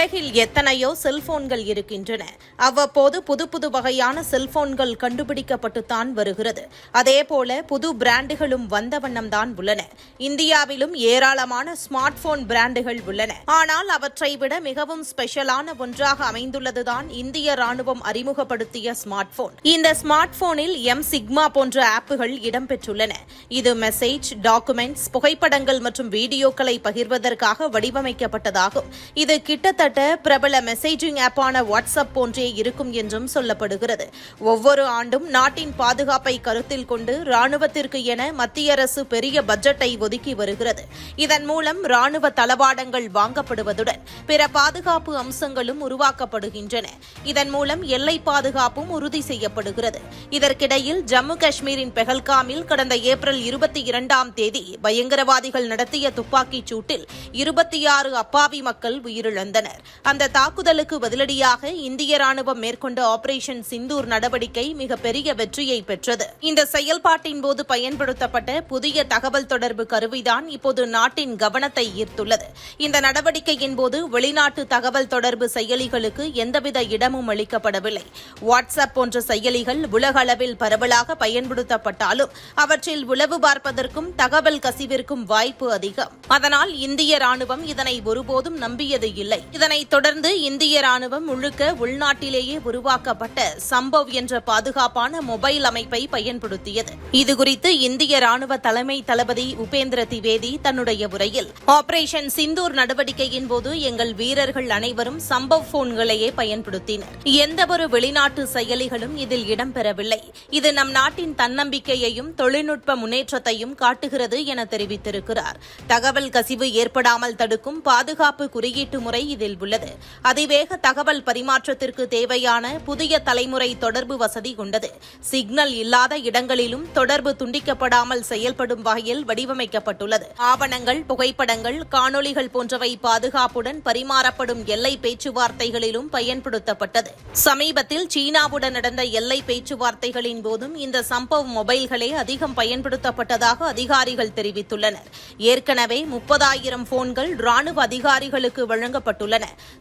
உலகில் எத்தனையோ செல்போன்கள் இருக்கின்றன. அவ்வப்போது புது புது வகையான செல்போன்கள் கண்டுபிடிக்கப்பட்டுத்தான் வருகிறது. அதேபோல புது பிராண்டுகளும் வந்த வண்ணம்தான் உள்ளன. இந்தியாவிலும் ஏராளமான ஸ்மார்ட் போன் பிராண்டுகள் உள்ளன. ஆனால் அவற்றை விட மிகவும் ஸ்பெஷலான ஒன்றாக அமைந்துள்ளதுதான் இந்திய ராணுவம் அறிமுகப்படுத்திய ஸ்மார்ட் போன் இந்த ஸ்மார்ட் போனில் எம் சிக்மா போன்ற ஆப்புகள் இடம்பெற்றுள்ளன. இது மெசேஜ் டாக்குமெண்ட்ஸ் புகைப்படங்கள் மற்றும் வீடியோக்களை பகிர்வதற்காக வடிவமைக்கப்பட்டதாகும். இது கிட்டத்தட்ட பிரபல மெசேஜிங் ஆப்பான வாட்ஸ்அப் போன்றே இருக்கும் என்றும் சொல்லப்படுகிறது. ஒவ்வொரு ஆண்டும் நாட்டின் பாதுகாப்பை கருத்தில் கொண்டு ராணுவத்திற்கு என மத்திய அரசு பெரிய பட்ஜெட்டை ஒதுக்கி வருகிறது. இதன் மூலம் ராணுவ தளவாடங்கள் வாங்கப்படுவதுடன் பிற பாதுகாப்பு அம்சங்களும் உருவாக்கப்படுகின்றன. இதன் மூலம் எல்லை பாதுகாப்பும் உறுதி செய்யப்படுகிறது. இதற்கிடையில் ஜம்மு காஷ்மீரின் பெஹல்காமில் கடந்த ஏப்ரல் இருபத்தி இரண்டாம் தேதி பயங்கரவாதிகள் நடத்திய துப்பாக்கிச் சூட்டில் இருபத்தி ஆறு அப்பாவி மக்கள் உயிரிழந்தனர். அந்த தாக்குதலுக்கு பதிலடியாக இந்திய ராணுவம் மேற்கொண்ட ஆபரேஷன் சிந்தூர் நடவடிக்கை மிகப்பெரிய வெற்றியை பெற்றது. இந்த செயல்பாட்டின் போது பயன்படுத்தப்பட்ட புதிய தகவல் தொடர்பு கருவிதான் இப்போது நாட்டின் கவனத்தை ஈர்த்துள்ளது. இந்த நடவடிக்கையின் போது வெளிநாட்டு தகவல் தொடர்பு செயலிகளுக்கு எந்தவித இடமும் அளிக்கப்படவில்லை. வாட்ஸ்அப் போன்ற செயலிகள் உலக அளவில் பரவலாக பயன்படுத்தப்பட்டாலும் அவற்றில் உளவு பார்ப்பதற்கும் தகவல் கசிவிற்கும் வாய்ப்பு அதிகம். அதனால் இந்திய ராணுவம் இதனை ஒருபோதும் நம்பியது இல்லை. இதனைத் தொடர்ந்து இந்திய ராணுவம் முழுக்க உள்நாட்டிலேயே உருவாக்கப்பட்ட சம்பவ் என்ற பாதுகாப்பான மொபைல் அமைப்பை பயன்படுத்தியது. இதுகுறித்து இந்திய ராணுவ தலைமை தளபதி உபேந்திர திவேதி தன்னுடைய உரையில் ஆபரேஷன் சிந்தூர் நடவடிக்கையின் போது எங்கள் வீரர்கள் அனைவரும் சம்பவ் போன்களையே பயன்படுத்தினர். எந்தவொரு வெளிநாட்டு செயலிகளும் இதில் இடம்பெறவில்லை. இது நம் நாட்டின் தன்னம்பிக்கையையும் தொழில்நுட்ப முன்னேற்றத்தையும் காட்டுகிறது என தெரிவித்திருக்கிறார். தகவல் கசிவு ஏற்படாமல் தடுக்கும் பாதுகாப்பு குறியீட்டு முறை இதில் உள்ளது. அதிவேக தகவல் பரிமாற்றத்திற்கு தேவையான புதிய தலைமுறை தொடர்பு வசதி கொண்டது. சிக்னல் இல்லாத இடங்களிலும் தொடர்பு துண்டிக்கப்படாமல் செயல்படும் வகையில் வடிவமைக்கப்பட்டுள்ளது. ஆவணங்கள் புகைப்படங்கள் காணொளிகள் போன்றவை பாதுகாப்புடன் பரிமாறப்படும் எல்லை பேச்சுவார்த்தைகளிலும் பயன்படுத்தப்பட்டது. சமீபத்தில் சீனாவுடன் நடந்த எல்லை பேச்சுவார்த்தைகளின் போதும் இந்த சம்பவ் மொபைல்களே அதிகம் பயன்படுத்தப்பட்டதாக அதிகாரிகள் தெரிவித்துள்ளனர். ஏற்கனவே முப்பதாயிரம் போன்கள் ராணுவ அதிகாரிகளுக்கு வழங்கப்பட்டுள்ளன.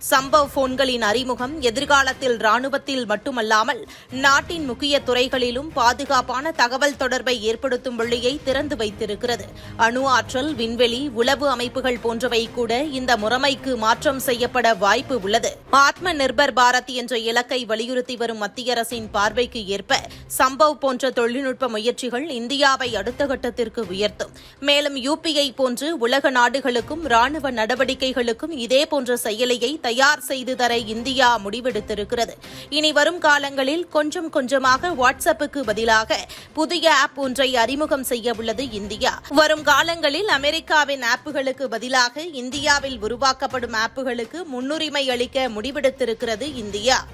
சம்பவ் போன்களின் அறிமுகம் எதிர்காலத்தில் ராணுவத்தில் மட்டுமல்லாமல் நாட்டின் முக்கிய துறைகளிலும் பாதுகாப்பான தகவல் தொடர்பை ஏற்படுத்தும் வழியை திறந்து வைத்திருக்கிறது. அணு ஆற்றல் விண்வெளி உளவு அமைப்புகள் போன்றவை கூட இந்த முறைமைக்கு மாற்றம் செய்யப்பட வாய்ப்பு உள்ளது. ஆத்ம நிர்பர் பாரத் என்ற இலக்கை வலியுறுத்தி வரும் மத்திய அரசின் பார்வைக்கு ஏற்ப சம்பவ் போன்ற தொழில்நுட்ப முயற்சிகள் இந்தியாவை அடுத்த கட்டத்திற்கு உயர்த்தும். மேலும் யுபிஐ போன்று உலக நாடுகளுக்கும் ராணுவ நடவடிக்கைகளுக்கும் இதேபோன்ற செயல் செயலியை தயார் செய்து தர இந்தியா முடிவெடுத்திருக்கிறது. இனி வரும் காலங்களில் கொஞ்சம் கொஞ்சமாக வாட்ஸ்அப்புக்கு பதிலாக புதிய ஆப் ஒன்றை அறிமுகம் செய்ய உள்ளது இந்தியா. வரும் காலங்களில் அமெரிக்காவின் ஆப்புகளுக்கு பதிலாக இந்தியாவில் உருவாக்கப்படும் ஆப்புகளுக்கு முன்னுரிமை அளிக்க முடிவெடுத்திருக்கிறது இந்தியா.